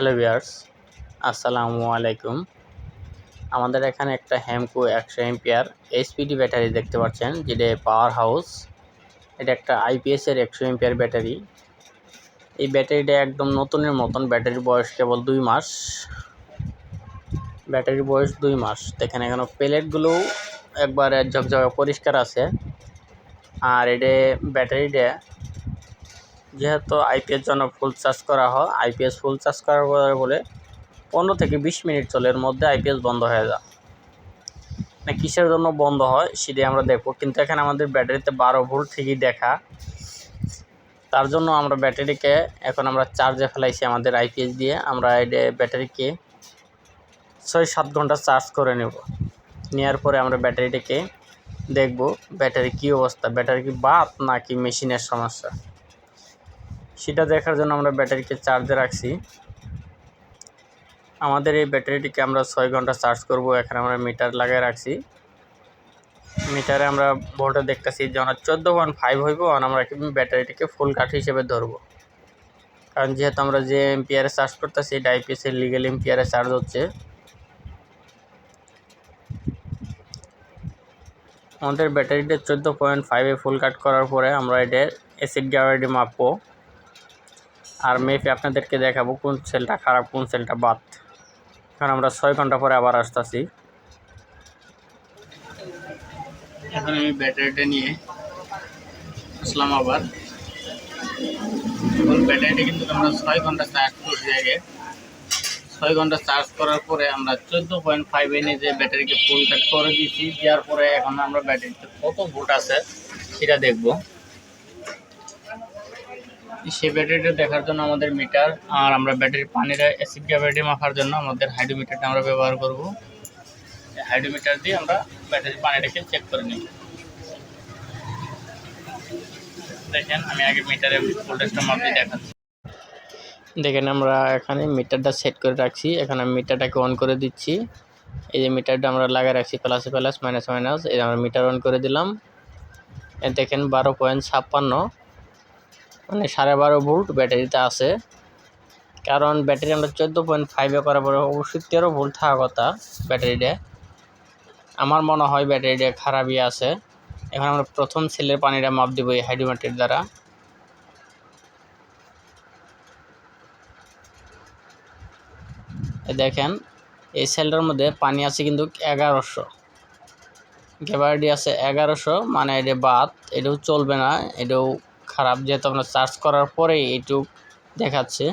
Hello viewers আসসালামু আলাইকুম। আমাদের এখানে একটা হ্যামকো একশো এমপিয়ার এইচপিডি ব্যাটারি দেখতে পাচ্ছেন, যেটা পাওয়ার হাউস এটা একটা আইপিএসের একশো এমপিয়ার ব্যাটারি। এই ব্যাটারিটা একদম নতুনের মতন, ব্যাটারির বয়স কেবল দুই মাস। ব্যাটারির বয়স দুই মাস। দেখেন, এখানে প্লেটগুলো একবারে ঝকঝকে পরিষ্কার আছে। আর এটা ব্যাটারিটা যেহেতু আইপিএস জন্য ফুল চার্জ করা হয় আইপিএস ফুল চার্জ করার পরে বলে পনেরো থেকে বিশ মিনিট চলে, এর মধ্যে আইপিএস বন্ধ হয়ে যায়। না কিসের জন্য বন্ধ হয় সেটাই আমরা দেখব। কিন্তু এখানে আমাদের ব্যাটারিতে বারো ভোল্ট ঠিকই দেখা। তার জন্য আমরা ব্যাটারিকে এখন আমরা চার্জে ফেলাইছি আমাদের আইপিএস দিয়ে। আমরা ব্যাটারিকে ছয় সাত ঘণ্টা চার্জ করে নেব। নেওয়ার পরে আমরা ব্যাটারিটাকে দেখব ব্যাটারি কী অবস্থা ব্যাটারি কি বাত নাকি মেশিনের সমস্যা। সেটা দেখার জন্য আমরা ব্যাটারিকে চার্জে রাখছি। আমাদের এই ব্যাটারিটিকে আমরা ছয় ঘণ্টা চার্জ করব। এখানে আমরা মিটার লাগিয়ে রাখছি। মিটারে আমরা ভোল্টে দেখতেছি যে আমরা চোদ্দ পয়েন্ট ফাইভ হইব আর আমরা ব্যাটারিটিকে ফুল কাঠ হিসেবে ধরবো। কারণ যেহেতু আমরা যে এমপিয়ারে চার্জ করতেছি, এটা আইপিএসের লিগেল এমপিয়ারে চার্জ হচ্ছে। আমাদের ব্যাটারিটা চোদ্দ পয়েন্ট ফাইভে ফুল কাট করার পরে আমরা এটার অ্যাসিড গ্যাওয়ারিটি মাপবো। আর মেপে আপনাদেরকে দেখাবো কোন সেলটা খারাপ, কোন সেলটা বাদ। এখন আমরা ছয় ঘণ্টা পরে আবার আসতেছি। এখন আমি ব্যাটারিটা নিয়ে আসলাম আবার। ব্যাটারিটা কিন্তু আমরা ছয় ঘণ্টা চার্জ করছি আগে। ছয় ঘণ্টা চার্জ করার পরে আমরা চোদ্দ পয়েন্ট ফাইভ এনে যে ব্যাটারিকে ফুল কাট করে দিয়েছি, দেওয়ার পরে এখন আমরা ব্যাটারিতে কত ভোট আছে, সেটা দেখব। সেই ব্যাটারিটা দেখার জন্য আমাদের মিটার আর আমরা ব্যাটারি পানির অ্যাসিড গ্যাভারিটি মাখার জন্য আমাদের হাইড্রোমিটারটা আমরা ব্যবহার করব। হাইড্রোমিটার দিয়ে আমরা ব্যাটারি পানিটাকে চেক করে নিব। দেখেন, আমি আগে মিটারের ভোল্টেজটা মাপি, দেখাচ্ছি। দেখেন, আমরা এখানে মিটারটা সেট করে রাখছি। এখানে আমি মিটারটাকে অন করে দিচ্ছি। এই যে মিটারটা আমরা লাগিয়ে রাখছি প্লাসে প্লাস মাইনাস মাইনাস এই আমরা মিটার অন করে দিলাম। দেখেন, বারো পয়েন্ট ছাপ্পান্ন। মানে সাড়ে বারো ভোল্ট ব্যাটারিতে আছে। কারণ ব্যাটারি আমরা চোদ্দ পয়েন্ট ফাইভে করার পরে অবশ্যই তেরো ভোল্ট থাকা কথা ব্যাটারিটা। আমার মনে হয় ব্যাটারিটা খারাপই আছে। এখন আমরা প্রথম সেলের পানিটা মাপ দেবো এই হাইড্রোমেট্রির দ্বারা। দেখেন, এই সেলটার মধ্যে পানি আছে কিন্তু এগারোশো। গ্যাবারিটি আছে এগারোশো মানে এটা বাদ, এটাও চলবে না, এটাও খারাপ, যেহেতু আমরা চার্জ করার পরেই এইটুক দেখাচ্ছে।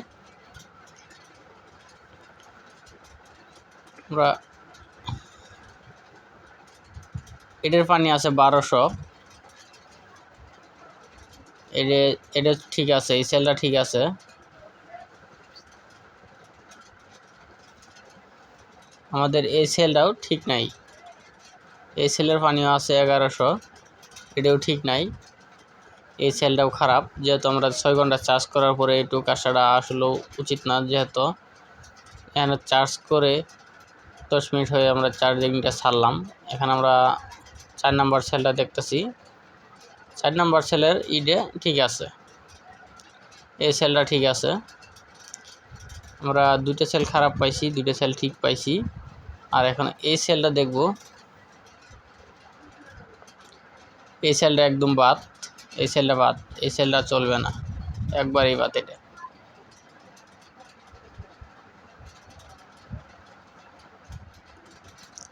আমরা এটার পানি আছে বারোশো। এটা এটা ঠিক আছে, এই সেলটা ঠিক আছে। আমাদের এই সেলটাও ঠিক নাই। এই সেলের পানিও আছে এগারোশো, এটাও ঠিক নাই। এই সেলটাও খারাপ। যেহেতু আমরা ছয় ঘণ্টা চার্জ করার পরে একটু কাজটা আসলেও উচিত না যেহেতু এখানে চার্জ করে দশ মিনিট হয়ে আমরা চার্জিংটা ছাড়লাম। এখানে আমরা চার নাম্বার সেলটা দেখতেছি। চার নাম্বার সেলের ইডে ঠিক আছে। এই সেলটা ঠিক আছে। আমরা দুটো সেল খারাপ পাইছি দুটো সেল ঠিক পাইছি। আর এখন এই সেলটা দেখব। এই সেলটা একদম বাদ। এই সেলটা বাদ, এই সেলটা চলবে না। একবারই বাদ এটা।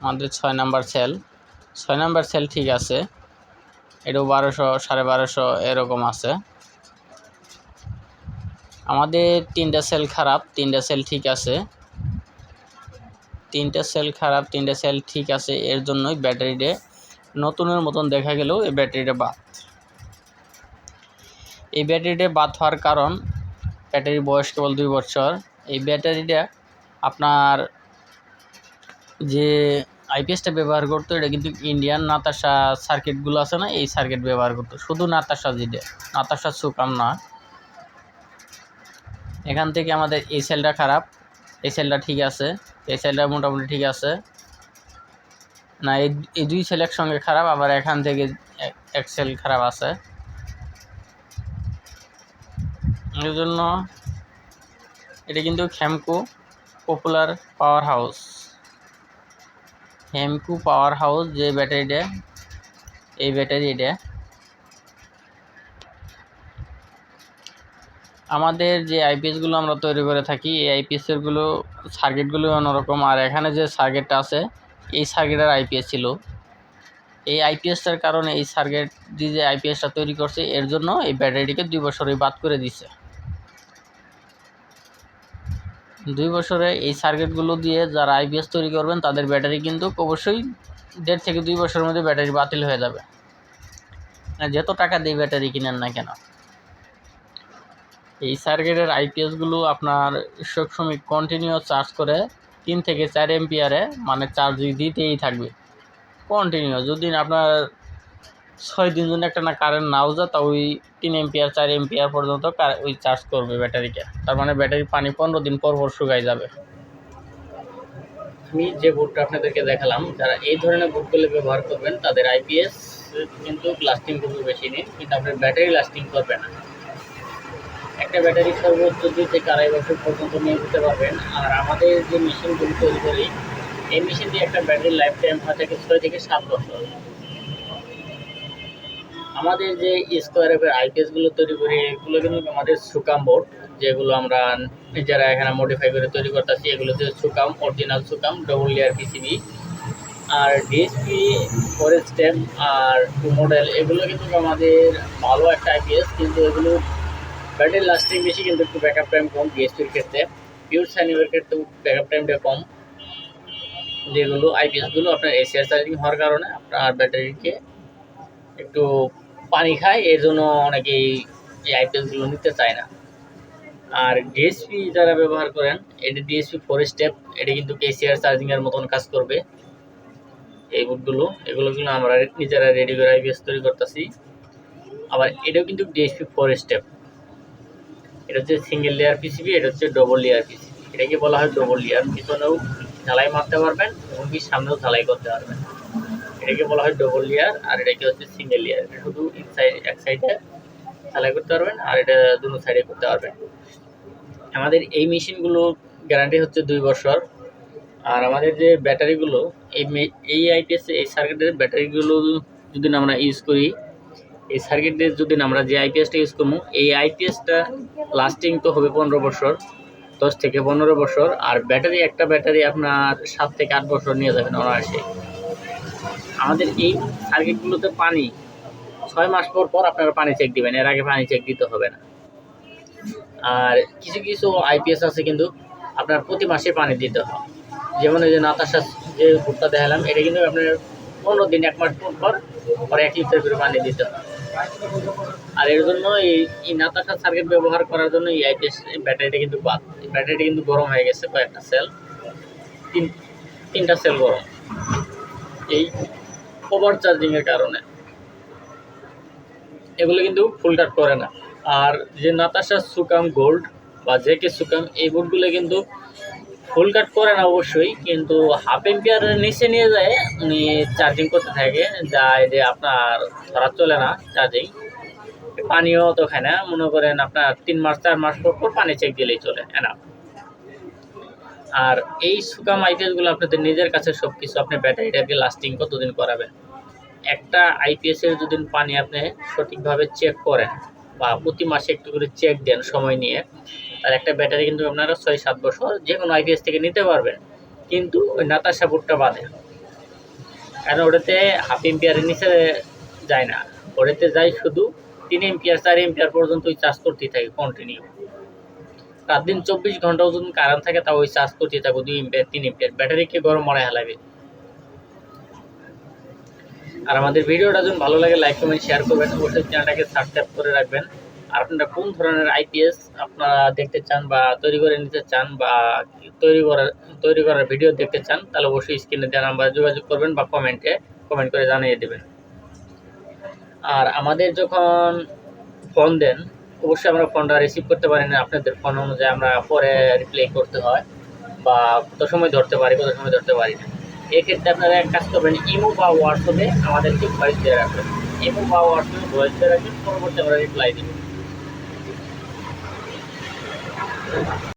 আমাদের ছয় নাম্বার সেল। ছয় নাম্বার সেল ঠিক আছে। এটাও বারোশো, সাড়ে বারোশো এরকম আছে। আমাদের তিনটা সেল খারাপ, তিনটা সেল ঠিক আছে। তিনটা সেল খারাপ, তিনটা সেল ঠিক আছে। এর জন্যই ব্যাটারিটা নতুনের মতন দেখা গেলেও এই ব্যাটারিটা বাদ। এই ব্যাটারিটা বাদ হওয়ার কারণ ব্যাটারির বয়স কেবল দুই বছর। এই ব্যাটারিটা আপনার যে আইপিএসটা ব্যবহার করতো, এটা কিন্তু ইন্ডিয়ান নাতাশা সার্কিটগুলো আছে না, এই সার্কিট ব্যবহার করতো। শুধু নাতাশা যেটা, নাতাশা সুকাম না। এখান থেকে আমাদের এই সেলটা খারাপ, এই সেলটা ঠিক আছে, এই সেলটা মোটামুটি ঠিক আছে। না, এই দুই সেল একসঙ্গে খারাপ, আবার এখান থেকে এক সেল খারাপ আছে এই জন্য এটা কিন্তু Hamko popular power house Hamko power house যে ব্যাটারিটা এই ব্যাটারি আমাদের যে আইপিএসগুলো আমরা তৈরি করে থাকি, এই আইপিএসেরগুলো সার্কিটগুলো অন্যরকম। আর এখানে যে সার্কিটটা আছে, এই সার্কিটের আইপিএস ছিল। এই আইপিএসটার কারণে এই সার্কিট যে আইপিএসটা তৈরি করছে, এর জন্য এই ব্যাটারিটিকে দুই বছরই বাদ করে দিছে। দুই বছরে এই সার্কিটগুলো দিয়ে যারা আইপিএস তৈরি করবেন, তাদের ব্যাটারি কিন্তু অবশ্যই দেড় থেকে দুই বছরের মধ্যে ব্যাটারি বাতিল হয়ে যাবে। যত টাকা দিয়ে ব্যাটারি কিনেন না কেন? এই সার্কিটের আইপিএসগুলো আপনার সবসময় কন্টিনিউ চার্জ করে তিন থেকে চার এমপিয়ারে মানে চার্জ দিতেই থাকবে। কন্টিনিউ যদি আপনার ছয় দিন জন্য একটা না কারেন্ট নাও যা, তা ওই তিন এমপিয়ার চার এমপিয়ার পর্যন্ত ওই চার্জ করবে ব্যাটারিকে তার মানে ব্যাটারি পানি পনেরো দিন পর পর শুকাই যাবে। আমি যে বোর্ডটা আপনাদেরকে দেখালাম, যারা এই ধরনের বোর্ডগুলো ব্যবহার করবেন, তাদের আইপিএস কিন্তু লাস্টিং করবে বেশি দিন কিন্তু আপনার ব্যাটারি লাস্টিং করবে না। একটা ব্যাটারি সর্বোচ্চ দুই থেকে আড়াই বছর পর্যন্ত নিয়ে যেতে পারবেন, আর আমাদের যে মেশিনগুলো তৈরি করি, এই মেশিন দিয়ে একটা ব্যাটারির লাইফ টাইম হয় থেকে ছয় থেকে সাত বছর। আমাদের যে স্কোয়ার এফের আইপিএসগুলো তৈরি করি, এগুলো কিন্তু আমাদের সুকাম বোর্ড যেগুলো আমরা নিজেরা এখানে মডিফাই করে তৈরি করতেছি, এগুলো হচ্ছে Sukam original Sukam double layer PCB আর ডিএসপি ফোর স্টেপ আর টু মডেল এগুলো কিন্তু আমাদের ভালো একটা আইপিএস কিন্তু এগুলো ব্যাটারি লাস্টিং বেশি, কিন্তু একটু ব্যাকআপ টাইম কম ডিএসপির ক্ষেত্রে। পিওর সাইনিভের ক্ষেত্রে ব্যাকআপ টাইমটা কম। যেগুলো আইপিএসগুলো আপনার এসিআর চার্জিং হওয়ার কারণে আপনার ব্যাটারিকে একটু পানি খায়, এর জন্য অনেকেই এই আইপিএসগুলো নিতে চায় না। আর ডিএসপি যারা ব্যবহার করেন এটি ডিএসপি ফোর স্টেপ এটি কিন্তু কেসিআর চার্জিংয়ের মতন কাজ করবে। এই বুটগুলো এগুলো কিন্তু আমরা নিজেরা রেডি করে আইপিএস তৈরি করতেছি। আবার এটাও কিন্তু ডিএসপি ফোর স্টেপ এটা হচ্ছে সিঙ্গেল লেয়ার পিসিবি এটা হচ্ছে ডবল লেয়ার পিসিবি এটাকে বলা হয় ডবল লেয়ার পিছনেও ঝালাই মারতে পারবেন এবং কি সামনেও ঝালাই করতে পারবেন। এটাকে বলা হয় ডবল লেয়ার আর এটাকে হচ্ছে সিঙ্গেল লেয়ার এটা শুধু ইনসাইড এক সাইডে সেলাই করতে পারবেন, আর এটা দুটো সাইডে করতে পারবেন। আমাদের এই মেশিনগুলো গ্যারান্টি হচ্ছে দুই বছর। আর আমাদের যে ব্যাটারিগুলো, এই এই আইপিএস এই সার্কিটের ব্যাটারিগুলো যদি আমরা ইউজ করি, এই সার্কিটের যদি আমরা যে আইপিএসটা ইউজ করব, এই আইপিএসটা লাস্টিং তো হবে পনেরো বছর, দশ থেকে পনেরো বছর। আর ব্যাটারি, একটা ব্যাটারি আপনার সাত থেকে আট বছর নিয়ে যাবেন অনায়াসে। আমাদের এই সার্কিটগুলোতে পানি, ছয় মাস পর পর আপনারা পানি চেক দিবেন, এর আগে পানি চেক দিতে হবে না। আর কিছু কিছু আইপিএস আছে কিন্তু আপনার প্রতি মাসে পানি দিতে হয়। যেমন এই যে নাতাশা যে ভুট্টা দেখালাম, এটা কিন্তু আপনার পনেরো দিন, এক মাস পর পর পরে এক লিটার করে পানি দিতে হয়। আর এর জন্য এই এই নাতাশা সার্কিট ব্যবহার করার জন্য এই আইপিএস ব্যাটারিটা কিন্তু বাদ ব্যাটারিটা কিন্তু গরম হয়ে গেছে কয়েকটা সেল তিন, তিনটা সেল গরম। এই ওভার চার্জিংয়ের কারণে। এগুলো কিন্তু ফুল কাট করে না। আর যে নাতাশা সুকাম গোল্ড বা জে কে সুকাম এই বোর্ডগুলো কিন্তু ফুল কাট করে না অবশ্যই, কিন্তু হাফ এম্পিয়ারের নিচে নিয়ে যায়, উনি চার্জিং করতে থাকে যা যে আপনার ধরা চলে না চার্জিং পানিও তো খায় না, মনে করেন আপনার তিন মাস, চার মাস পর পর পানি চেক দিলেই চলে এনা আর এই সুকাম আইপিএসগুলো আপনাদের নিজের কাছে সব কিছু আপনি ব্যাটারিটাকে লাস্টিং কতদিন করাবেন? একটা আইপিএসের যদি পানি আপনি সঠিকভাবে চেক করেন বা প্রতি মাসে একটু করে চেক দেন সময় নিয়ে আর একটা ব্যাটারি কিন্তু আপনারা ছয় সাত বছর যে কোনো আইপিএস থেকে নিতে পারবেন। কিন্তু ওই নাতাশা বুটটা বাদে। কারণ ওটাতে হাফ এম্পিয়ারের নিচে যায় না। ওটাতে যায় শুধু তিন এম্পিয়ার চার এম্পিয়ার পর্যন্ত ওই চার্জ করতেই থাকে কন্টিনিউ রাত দিন চব্বিশ ঘন্টাও যদি কারেন্ট থাকে তা ওই চার্জ করতেই থাকব দুই এম্পিয়ার তিন এম্পিয়ার ব্যাটারিকে গরম মনে হেলাবে। আর আমাদের ভিডিওটা যদি ভালো লাগে লাইক কমেন্ট শেয়ার করবেন। অবশ্যই চ্যানেলটাকে সাবস্ক্রাইব করে রাখবেন। আর আপনারা কোন ধরনের আইপিএস আপনারা দেখতে চান বা তৈরি করে নিতে চান বা তৈরি করার তৈরি করার ভিডিও দেখতে চান, তাহলে অবশ্যই স্ক্রিনে দেওয়া নাম্বার যোগাযোগ করবেন বা কমেন্টে কমেন্ট করে জানিয়ে দেবেন। আর আমাদের যখন ফোন দেন অবশ্যই আমরা ফোনটা রিসিভ করতে পারি না। আপনাদের ফোন অনুযায়ী আমরা পরে রিপ্লাই করতে হয় বা কত সময় ধরতে পারি, কত সময় ধরতে পারি না। এক্ষেত্রে আপনারা এক কাজ করবেন ইমো বা হোয়াটসঅ্যাপে আমাদেরকে ভয়েস দিয়ে রাখবেন। ইমো বা হোয়াটসঅ্যাপে ভয়েস দিয়ে রাখবেন, পরবর্তী আমরা রিপ্লাই দেবেন